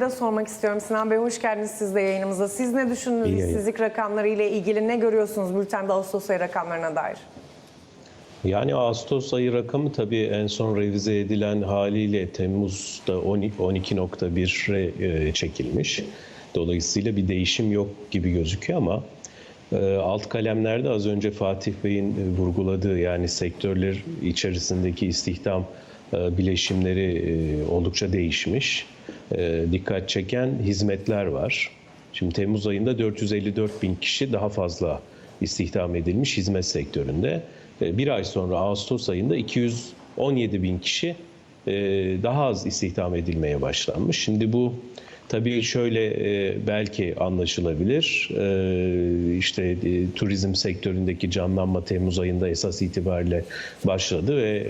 da sormak istiyorum. Sinan Bey hoş geldiniz siz de yayınımıza. Siz ne düşündünüz İyi işsizlik rakamları ile ilgili ne görüyorsunuz bültende Ağustos ayı rakamlarına dair? Yani Ağustos ayı rakamı tabii en son revize edilen haliyle Temmuz'da 12 12.1'e e, çekilmiş. Dolayısıyla bir değişim yok gibi gözüküyor ama e, alt kalemlerde az önce Fatih Bey'in e, vurguladığı yani sektörler içerisindeki istihdam bileşimleri oldukça değişmiş. E, Dikkat çeken hizmetler var. Şimdi Temmuz ayında 454 bin kişi daha fazla istihdam edilmiş hizmet sektöründe. E, Bir ay sonra Ağustos ayında 217 bin kişi e, daha az istihdam edilmeye başlanmış. Şimdi bu tabii şöyle belki anlaşılabilir. İşte turizm sektöründeki canlanma Temmuz ayında esas itibariyle başladı ve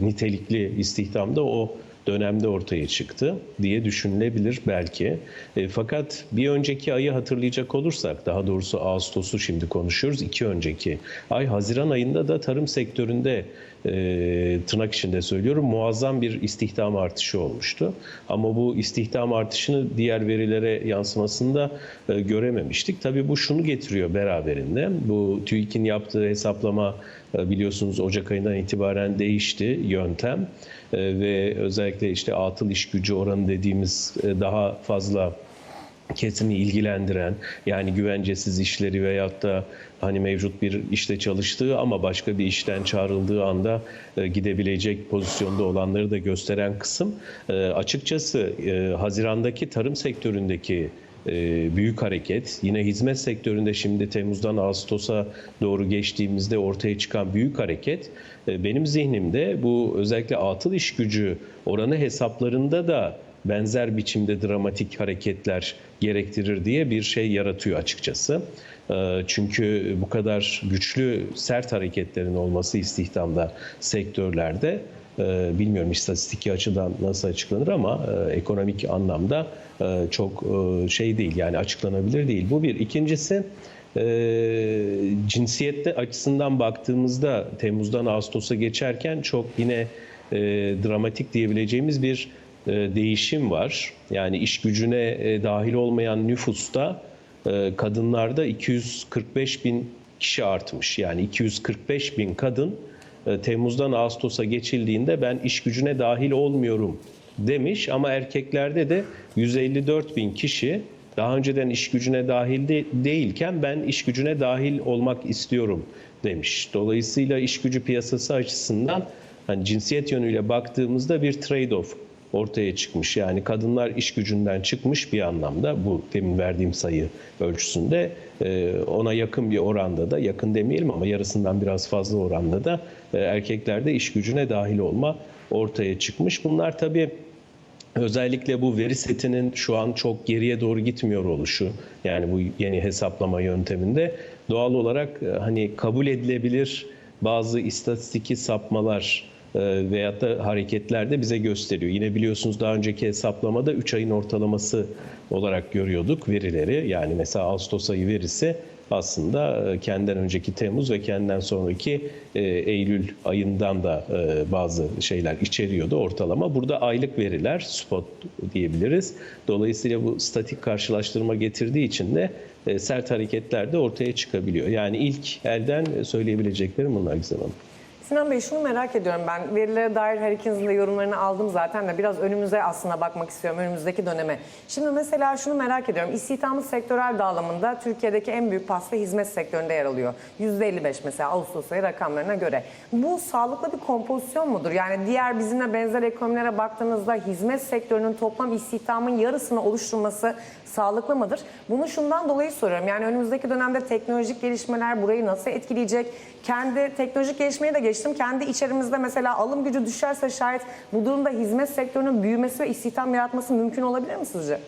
nitelikli istihdam da o dönemde ortaya çıktı diye düşünülebilir belki. E, fakat bir önceki ayı hatırlayacak olursak, daha doğrusu Ağustos'u şimdi konuşuyoruz. iki önceki ay Haziran ayında da tarım sektöründe e, tırnak içinde söylüyorum muazzam bir istihdam artışı olmuştu. Ama bu istihdam artışını diğer verilere yansımasında e, görememiştik. Tabii bu şunu getiriyor beraberinde. Bu TÜİK'in yaptığı hesaplama biliyorsunuz Ocak ayından itibaren değişti yöntem. E, ve özellikle işte atıl iş gücü oranı dediğimiz e, daha fazla kesimi ilgilendiren yani güvencesiz işleri veyahut da hani mevcut bir işte çalıştığı ama başka bir işten çağrıldığı anda e, gidebilecek pozisyonda olanları da gösteren kısım e, açıkçası e, Haziran'daki tarım sektöründeki e, büyük hareket. Yine hizmet sektöründe şimdi Temmuz'dan Ağustos'a doğru geçtiğimizde ortaya çıkan büyük hareket e, benim zihnimde bu özellikle atıl iş gücü oranı hesaplarında da benzer biçimde dramatik hareketler gerektirir diye bir şey yaratıyor açıkçası. E, Çünkü bu kadar güçlü sert hareketlerin olması istihdamda sektörlerde e, bilmiyorum istatistiki açıdan nasıl açıklanır ama e, ekonomik anlamda e, çok e, şey değil yani açıklanabilir değil. Bu bir. İkincisi cinsiyette açısından baktığımızda Temmuz'dan Ağustos'a geçerken çok yine dramatik diyebileceğimiz bir değişim var. Yani iş gücüne dahil olmayan nüfusta kadınlarda 245 bin kişi artmış. Yani 245 bin kadın Temmuz'dan Ağustos'a geçildiğinde ben iş gücüne dahil olmuyorum demiş ama erkeklerde de 154 bin kişi daha önceden iş gücüne dahil de- değilken ben iş gücüne dahil olmak istiyorum demiş. Dolayısıyla iş gücü piyasası açısından hani cinsiyet yönüyle baktığımızda bir trade-off ortaya çıkmış. Yani kadınlar iş gücünden çıkmış bir anlamda bu demin verdiğim sayı ölçüsünde e, ona yakın bir oranda da yakın demeyelim ama yarısından biraz fazla oranda da e, erkeklerde iş gücüne dahil olma ortaya çıkmış. Bunlar tabii Özellikle bu veri setinin şu an çok geriye doğru gitmiyor oluşu yani bu yeni hesaplama yönteminde doğal olarak e, hani kabul edilebilir bazı istatistiki sapmalar veyahut da hareketler de bize gösteriyor. Yine biliyorsunuz daha önceki hesaplamada 3 ayın ortalaması olarak görüyorduk verileri. Yani mesela Ağustos ayı verisi aslında e, kendinden önceki Temmuz ve kendinden sonraki e, Eylül ayından da e, bazı şeyler içeriyordu ortalama. Burada aylık veriler spot diyebiliriz. Dolayısıyla bu statik karşılaştırma getirdiği için de sert hareketler de ortaya çıkabiliyor. Yani ilk elden söyleyebileceklerim bunlar Gizem Hanım. Sinan Bey şunu merak ediyorum ben. Verilere dair her ikinizin de yorumlarını aldım zaten de biraz önümüze aslında bakmak istiyorum önümüzdeki döneme. Şimdi mesela şunu merak ediyorum. İstihdamı sektörel dağılımında Türkiye'deki en büyük pasta hizmet sektöründe yer alıyor. %55 mesela Ağustos ayı rakamlarına göre. Bu sağlıklı bir kompozisyon mudur? Yani diğer bizimle benzer ekonomilere baktığınızda hizmet sektörünün toplam istihdamın yarısını oluşturması sağlıklı mıdır? Bunu şundan dolayı soruyorum. Yani önümüzdeki dönemde teknolojik gelişmeler burayı nasıl etkileyecek? Kendi teknolojik gelişmeyi de geçtim. Kendi içerimizde mesela alım gücü düşerse şayet bu durumda hizmet sektörünün büyümesi ve istihdam yaratması mümkün olabilir mi sizce?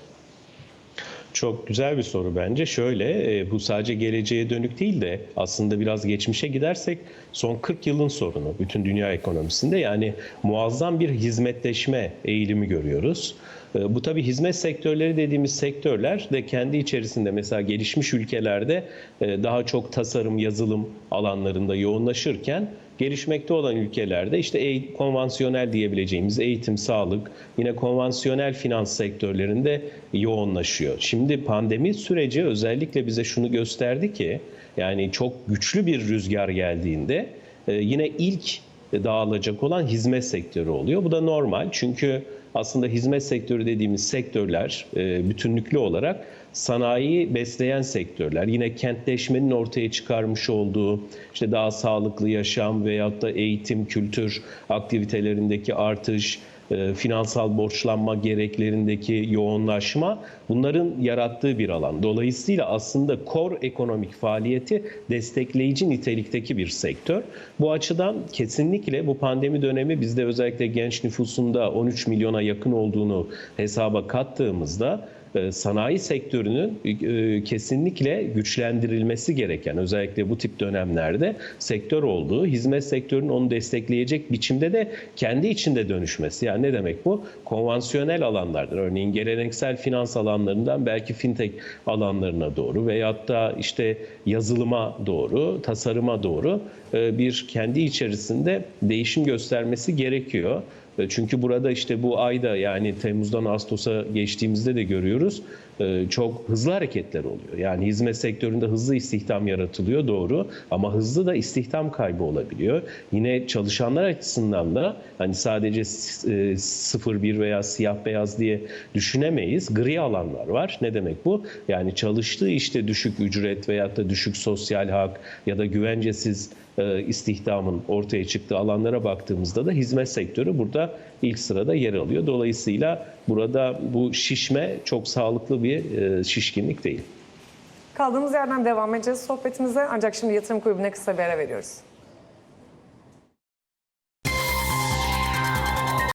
Çok güzel bir soru bence. Şöyle, e, bu sadece geleceğe dönük değil de aslında biraz geçmişe gidersek son 40 yılın sorunu bütün dünya ekonomisinde yani muazzam bir hizmetleşme eğilimi görüyoruz. E, Bu tabii hizmet sektörleri dediğimiz sektörler de kendi içerisinde mesela gelişmiş ülkelerde e, daha çok tasarım, yazılım alanlarında yoğunlaşırken gelişmekte olan ülkelerde işte konvansiyonel diyebileceğimiz eğitim, sağlık, yine konvansiyonel finans sektörlerinde yoğunlaşıyor. Şimdi pandemi süreci özellikle bize şunu gösterdi ki yani çok güçlü bir rüzgar geldiğinde e, yine ilk dağılacak olan hizmet sektörü oluyor. Bu da normal çünkü aslında hizmet sektörü dediğimiz sektörler e, bütünlüklü olarak sanayiyi besleyen sektörler. Yine kentleşmenin ortaya çıkarmış olduğu işte daha sağlıklı yaşam veyahut da eğitim, kültür aktivitelerindeki artış, e, finansal borçlanma gereklerindeki yoğunlaşma bunların yarattığı bir alan. Dolayısıyla aslında core ekonomik faaliyeti destekleyici nitelikteki bir sektör. Bu açıdan kesinlikle bu pandemi dönemi bizde özellikle genç nüfusunda 13 milyona yakın olduğunu hesaba kattığımızda sanayi sektörünün e, kesinlikle güçlendirilmesi gereken özellikle bu tip dönemlerde sektör olduğu, hizmet sektörünün onu destekleyecek biçimde de kendi içinde dönüşmesi. Yani ne demek bu? Konvansiyonel alanlardan örneğin geleneksel finans alanlarından belki fintech alanlarına doğru veyahut da işte yazılıma doğru, tasarıma doğru e, bir kendi içerisinde değişim göstermesi gerekiyor. Çünkü burada işte bu ayda yani Temmuz'dan Ağustos'a geçtiğimizde de görüyoruz çok hızlı hareketler oluyor. Yani hizmet sektöründe hızlı istihdam yaratılıyor doğru ama hızlı da istihdam kaybı olabiliyor. Yine çalışanlar açısından da hani sadece e, 0-1 veya siyah beyaz diye düşünemeyiz. Gri alanlar var. Ne demek bu? Yani çalıştığı işte düşük ücret veyahut da düşük sosyal hak ya da güvencesiz e, istihdamın ortaya çıktığı alanlara baktığımızda da hizmet sektörü burada ilk sırada yer alıyor. Dolayısıyla burada bu şişme çok sağlıklı bir e, şişkinlik değil. Kaldığımız yerden devam edeceğiz sohbetimize ancak şimdi yatırım kulübüne kısa bir ara veriyoruz.